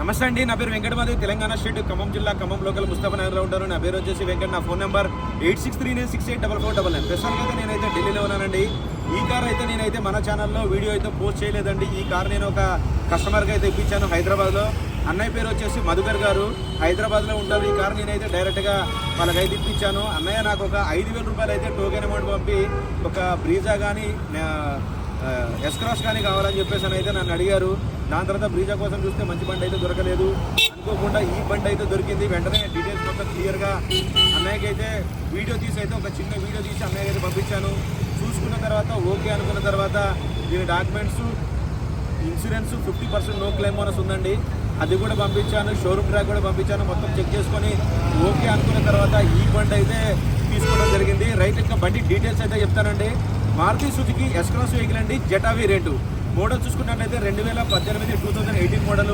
నమస్తే అండి నా పేరు వెంకటమాధవి తెలంగాణ స్టేట్ ఖమ్మం జిల్లా ఖమ్మం లోకల్ ముస్తాఫా నగర్లో ఉంటారు. నా పేరు వచ్చేసి వెంకట నా phone number eight six three nine six eight double four double nine ప్రస్తుతానికి అయితే నేనైతే ఢిల్లీలో ఉన్నానండి. ఈ కార్ అయితే నేనైతే మన ఛానల్లో వీడియో అయితే పోస్ట్ చేయలేదండి. ఈ కార్ నేను ఒక కస్టమర్కి అయితే ఇప్పించాను హైదరాబాద్లో. అన్నయ్య పేరు వచ్చేసి మధుకర్ గారు. హైదరాబాద్లో ఉంటారు. ఈ కార్ నేనైతే డైరెక్ట్గా వాళ్ళకైతే ఇప్పించాను. అన్నయ్య నాకు ఒక ఐదు వేల రూపాయలు అయితే టోకెన్ అమౌంట్ పంపి ఒక బ్రీజా కానీ ఎస్క్రాస్ కానీ కావాలని చెప్పేసి అని అయితే నన్ను అడిగారు. దాని తర్వాత బ్రీజా కోసం చూస్తే మంచి బండి అయితే దొరకలేదు. అనుకోకుండా ఈ బండి అయితే దొరికింది. వెంటనే డీటెయిల్స్ మొత్తం క్లియర్గా అన్నయ్యకి అయితే వీడియో తీసి అయితే ఒక చిన్న వీడియో తీసి అన్నయ్యకి అయితే పంపించాను. చూసుకున్న తర్వాత ఓకే అనుకున్న తర్వాత దీని documents insurance fifty percent no claim bonus ఉందండి. అది కూడా పంపించాను. షోరూమ్ ట్రాక్ కూడా పంపించాను. మొత్తం చెక్ చేసుకొని ఓకే అనుకున్న తర్వాత ఈ బండి అయితే తీసుకోవడం జరిగింది. రైట్ ఇంకా బండి డీటెయిల్స్ అయితే చెప్తానండి. మారుతి సుజుకి ఎస్క్రాస్ వెహికల్ అండి జటావి రెండు మోడల్ చూసుకున్నట్లయితే రెండు వేల పద్దెనిమిది two thousand eighteen model.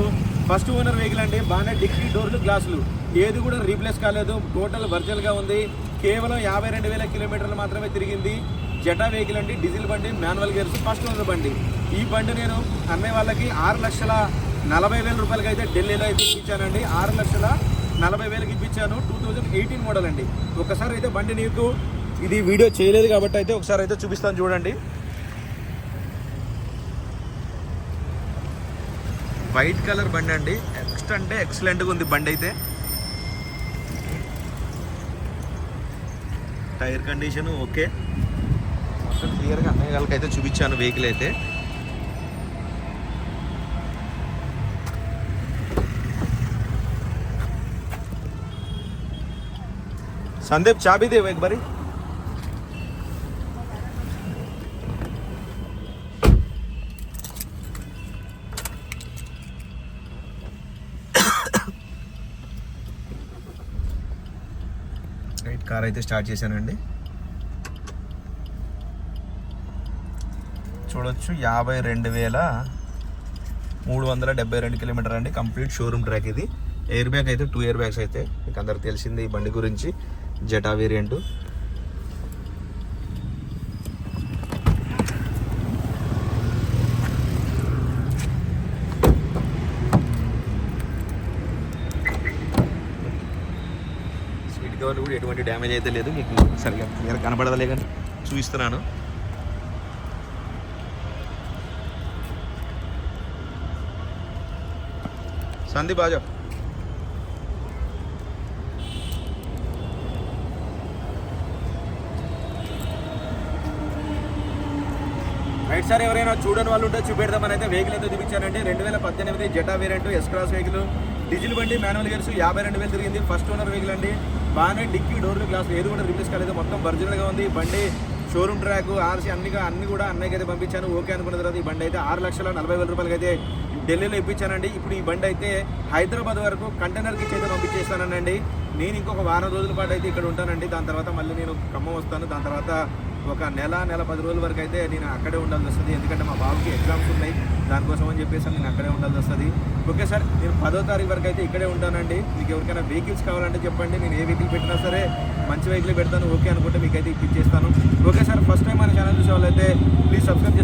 First owner vehicle అండి బాగానే డిక్కీ డోర్లు గ్లాసులు. ఏది కూడా రీప్లేస్ కాలేదు టోటల్ వర్జల్గా ఉంది. కేవలం యాభై రెండు వేల కిలోమీటర్లు మాత్రమే తిరిగింది. జెటా వెహికల్ అండి డీజిల్ బండి మాన్యువల్ గేర్స్ ఫస్ట్ ఓనర్ బండి. ఈ బండి నేను అన్నయ్య వాళ్ళకి ఆరు లక్షల నలభై వేల రూపాయలకి అయితే ఢిల్లీలో అయితే ఇప్పించానండి. ఆరు లక్షల నలభై వేలకి ఇప్పించాను టూ థౌజండ్ ఎయిటీన్ మోడల్ అండి. ఒకసారి అయితే బండి నీకు ఇది వీడియో చేయలేదు కాబట్టి అయితే ఒకసారి అయితే చూపిస్తాను చూడండి వైట్ కలర్ బండి అండి ఎక్స్ట్ అంటే ఎక్సలెంట్గా ఉంది బండి అయితే టైర్ కండిషన్ ఓకే మొత్తం క్లియర్గా అన్నయ్య వాళ్ళకి అయితే చూపించాను వెహికల్ అయితే संदीप चाबी दे एक बारी రైట్ కార్ అయితే స్టార్ట్ చేశానండి. చూడొచ్చు యాభై రెండు వేల మూడు వందల డెబ్బై రెండు కిలోమీటర్ అండి. కంప్లీట్ షోరూమ్ ట్రాక్ ఇది. ఎయిర్ బ్యాగ్ అయితే టూ ఇయర్ బ్యాగ్స్ అయితే మీకు అందరికి తెలిసింది ఈ బండి గురించి. జటా వేరియంట్ కవర్లు కూడా ఎటువంటి డ్యామేజ్ అయితే లేదు. మీకు సరిగా క్లియర్ కనబడదలే కానీ చూపిస్తున్నాను. సందీప్ బాజా రైట్ సార్ ఎవరైనా చూడని వాళ్ళు ఉంటే చూపెడదామని అయితే వెహికల్ అయితే చూపించానండి. రెండు వేల పద్దెనిమిది Jetta variant S cross vehicle diesel బండి మాన్యువల్ గేర్స్ యాభై రెండు వేలు తిరిగింది. ఫస్ట్ ఓనర్ వెహికల్ అండి. బాగానే డిక్కీ డోర్లు గ్లాస్ ఏది కూడా రిప్లేస్ కాలేదు. మొత్తం ఒరిజినల్గా ఉంది. బండి షోరూమ్ ట్రాక్ ఆర్సీ అన్ని అన్ని కూడా అన్నయ్యకి అయితే పంపించాను. ఓకే అనుకున్న తర్వాత ఈ బండి అయితే ఆరు లక్షల నలభై వేల రూపాయలకి అయితే ఢిల్లీలో ఇప్పించానండి. ఇప్పుడు ఈ బండి అయితే హైదరాబాద్ వరకు కంటైనర్కి ఇచ్చి అయితే పంపించేస్తానండి నేను ఇంకొక వారం రోజుల పాటు అయితే ఇక్కడ ఉంటానండి. దాని తర్వాత మళ్ళీ నేను ఖమ్మం వస్తాను. దాని తర్వాత ఒక నెల నెల పది రోజుల వరకు అయితే నేను అక్కడే ఉండాల్సి వస్తుంది. ఎందుకంటే మా బాబుకి ఎగ్జామ్స్ ఉన్నాయి. దానికోసం అని చెప్పేసి నేను అక్కడే ఉండాల్సి వస్తుంది. ఓకే సార్ నేను పదో తారీఖు వరకు అయితే ఇక్కడే ఉంటానండి. మీకు ఎవరికైనా వెహికల్స్ కావాలంటే చెప్పండి. నేను ఏ వెహికల్ పెట్టినా సరే మంచి వెహికల్ పెడతాను. ఓకే అనుకుంటే మీకైతే ఇప్పించేస్తాను ఓకే సార్ ఫస్ట్ టైం మన ఛానల్ చూసే వాళ్ళైతే ప్లీజ్ సబ్స్క్రైబ్